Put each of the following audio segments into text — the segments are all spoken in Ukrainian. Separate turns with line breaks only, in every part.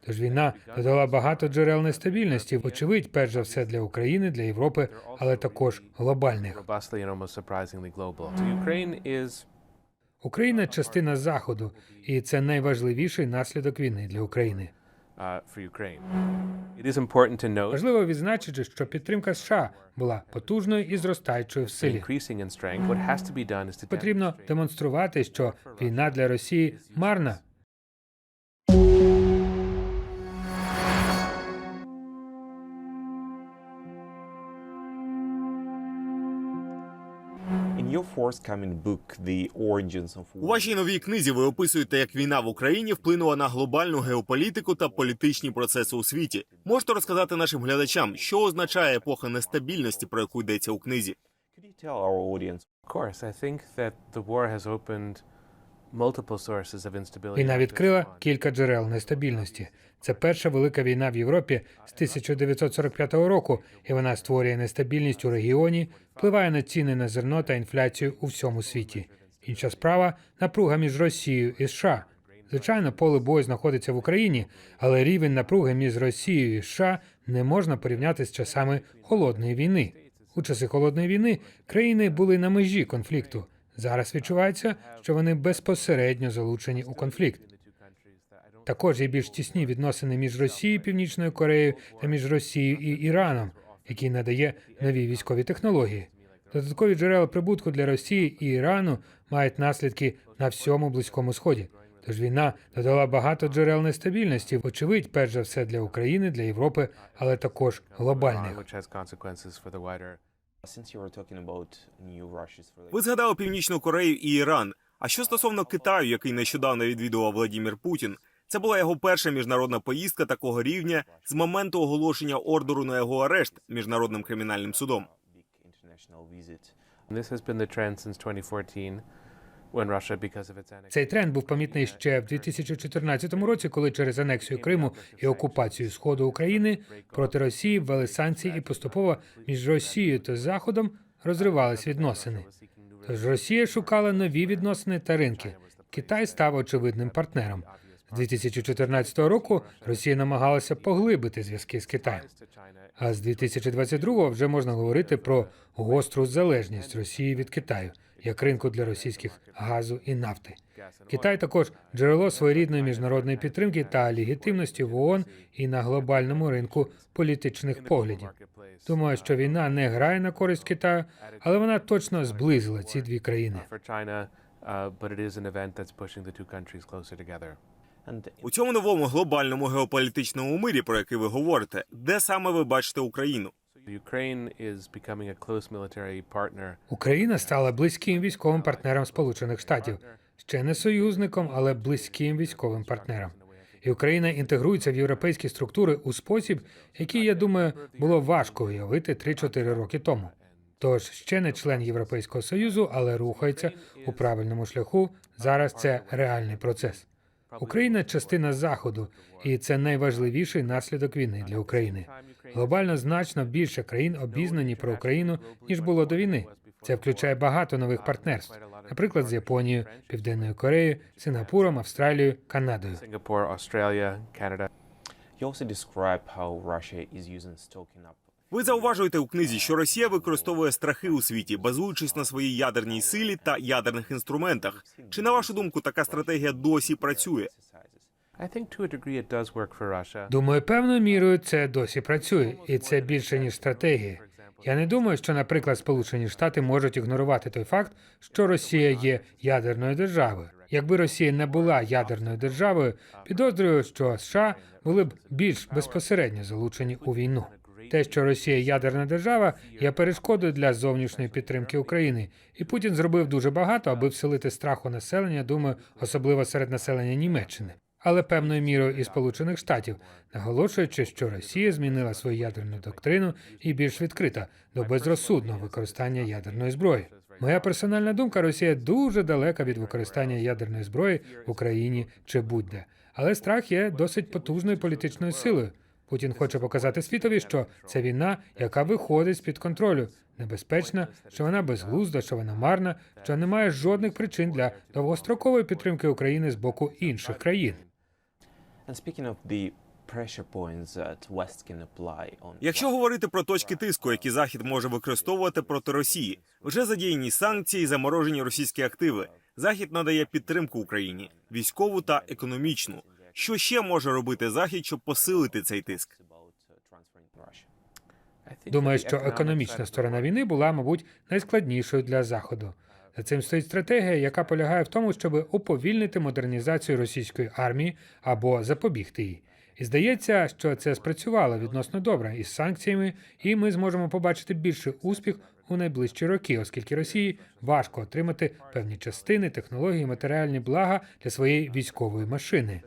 Тож війна додала багато джерел нестабільності, вочевидь, перш за все для України, для Європи, але також глобальних. Україна частина заходу, і це найважливіший наслідок війни для України.
uh,
Важливо відзначити, що підтримка США була потужною і зростаючою в силі. Потрібно демонструвати, що війна для Росії марна.
У
War,
вашій новій книзі ви описуєте, як війна в Україні вплинула на глобальну геополітику та політичні процеси у світі. Можете розказати нашим глядачам, що означає епоха нестабільності, про яку йдеться у книзі?
could you tell our audience
Of course, I think that the war has opened
Війна відкрила кілька джерел нестабільності. Це перша велика війна в Європі з 1945 року, і вона створює нестабільність у регіоні, впливає на ціни на зерно та інфляцію у всьому світі. Інша справа напруга між Росією і США. Звичайно, поле бою знаходиться в Україні, але рівень напруги між Росією і США не можна порівняти з часами холодної війни. У часи холодної війни країни були на межі конфлікту. Зараз відчувається, що вони безпосередньо залучені у конфлікт. Також є більш тісні відносини між Росією, Північною Кореєю та між Росією і Іраном, який надає нові військові технології. Додаткові джерела прибутку для Росії і Ірану мають наслідки на всьому близькому сході. Тож війна додала багато джерел нестабільності, вочевидь, перш за все для України, для Європи, але також глобальних.
Ви згадали Північну Корею і Іран. А що стосовно Китаю, який нещодавно відвідував Владімір Путін? Це була його перша міжнародна поїздка такого рівня з моменту оголошення ордеру на його арешт міжнародним кримінальним судом.
this has been the trend since 2014
Цей тренд був помітний ще в 2014 році, коли через анексію Криму і окупацію сходу України проти Росії ввели санкції і поступово між Росією та Заходом розривались відносини. Тож Росія шукала нові відносини та ринки. Китай став очевидним партнером. З 2014 року Росія намагалася поглибити зв'язки з Китаєм. А з 2022 вже можна говорити про гостру залежність Росії від Китаю як ринку для російських газу і нафти. Китай також джерело своєрідної міжнародної підтримки та легітимності в ООН і на глобальному ринку політичних поглядів. Думаю, що війна не грає на користь Китаю, але вона точно зблизила ці дві країни.
uh,
У цьому новому глобальному геополітичному мирі, про який ви говорите, де саме ви бачите Україну?
Україна стала близьким військовим партнером Сполучених Штатів, ще не союзником, але близьким військовим партнером. І Україна інтегрується в європейські структури у спосіб, який, я думаю, було важко уявити 3-4 роки тому. Тож ще не член Європейського союзу, але рухається у правильному шляху. Зараз це реальний процес. Україна частина заходу, і це найважливіший наслідок війни для України. Глобально значно більше країн обізнані про Україну ніж було до війни. Це включає багато нових партнерств, наприклад, з Японією, Південною Кореєю, Сингапуром, Австралією, Канадою.
Ви зауважуєте у книзі, що Росія використовує страхи у світі, базуючись на своїй ядерній силі та ядерних інструментах. Чи на вашу думку така стратегія досі працює?
Думаю, певною мірою це досі працює, і це більше ніж стратегія. Я не думаю, що, наприклад, Сполучені Штати можуть ігнорувати той факт, що Росія є ядерною державою. Якби Росія не була ядерною державою, підозрюю, що США були б більш безпосередньо залучені у війну. Те, що Росія ядерна держава, є перешкодою для зовнішньої підтримки України, і Путін зробив дуже багато, аби вселити страх у населення. Думаю, особливо серед населення Німеччини. Але певною мірою і Сполучених Штатів, наголошуючи, що Росія змінила свою ядерну доктрину і більш відкрита до безрозсудного використання ядерної зброї. Моя персональна думка: Росія дуже далека від використання ядерної зброї в Україні чи будь-де. Але страх є досить потужною політичною силою. Путін хоче показати світові, що це війна, яка виходить з під контролю, небезпечна, що вона безглузда, що вона марна, що немає жодних причин для довгострокової підтримки України з боку інших країн.
Якщо говорити про точки тиску, які захід може використовувати проти Росії, вже задіяні санкції, і заморожені російські активи. Захід надає підтримку Україні військову та економічну. Що ще може робити захід, щоб посилити цей тиск?
Думаю, що економічна сторона війни була, мабуть, найскладнішою для заходу. За цим стоїть стратегія, яка полягає в тому, щоб уповільнити модернізацію російської армії або запобігти їй. І здається, що це спрацювало відносно добре із санкціями, і ми зможемо побачити більший успіх у найближчі роки, оскільки Росії важко отримати певні частини, технології, матеріальні блага для своєї військової машини.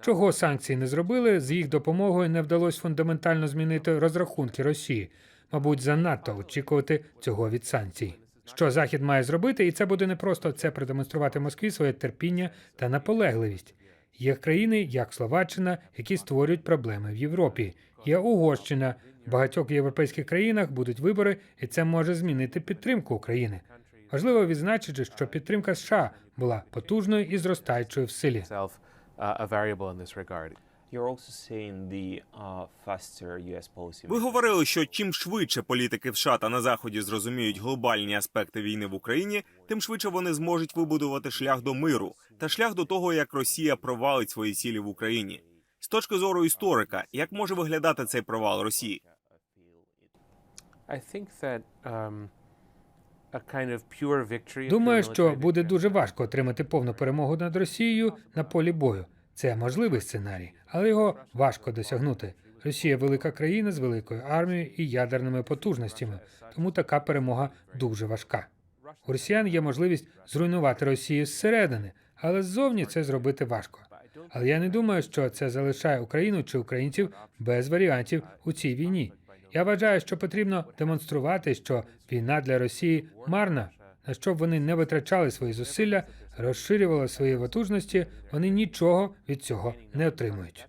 Чого санкції не зробили, з їх допомогою не вдалося фундаментально змінити розрахунки Росії. Мабуть, занадто очікувати цього від санкцій. Що Захід має зробити, і це буде не просто це продемонструвати Москві своє терпіння та наполегливість. Є країни, як Словаччина, які створюють проблеми в Європі. Є Угорщина. В багатьох європейських країнах будуть вибори, і це може змінити підтримку України. Важливо відзначити, що підтримка США була потужною і зростаючою в силі.
Uh.
Ви говорили, що чим швидше політики в США та на заході зрозуміють глобальні аспекти війни в Україні, тим швидше вони зможуть вибудувати шлях до миру та шлях до того, як Росія провалить свої цілі в Україні. З точки зору історика, як може виглядати цей провал Росії?
I think that um, a kind of pure victory. of
Думаю, що буде дуже важко отримати повну перемогу над Росією на полі бою. Це можливий сценарій, але його важко досягнути. Росія велика країна з великою армією і ядерними потужностями, тому така перемога дуже важка. У росіян є можливість зруйнувати Росію зсередини, але ззовні це зробити важко. Але я не думаю, що це залишає Україну чи українців без варіантів у цій війні. Я вважаю, що потрібно демонструвати, що війна для Росії марна, на що б вони не витрачали свої зусилля, розширювали свої потужності, вони нічого від цього не отримують.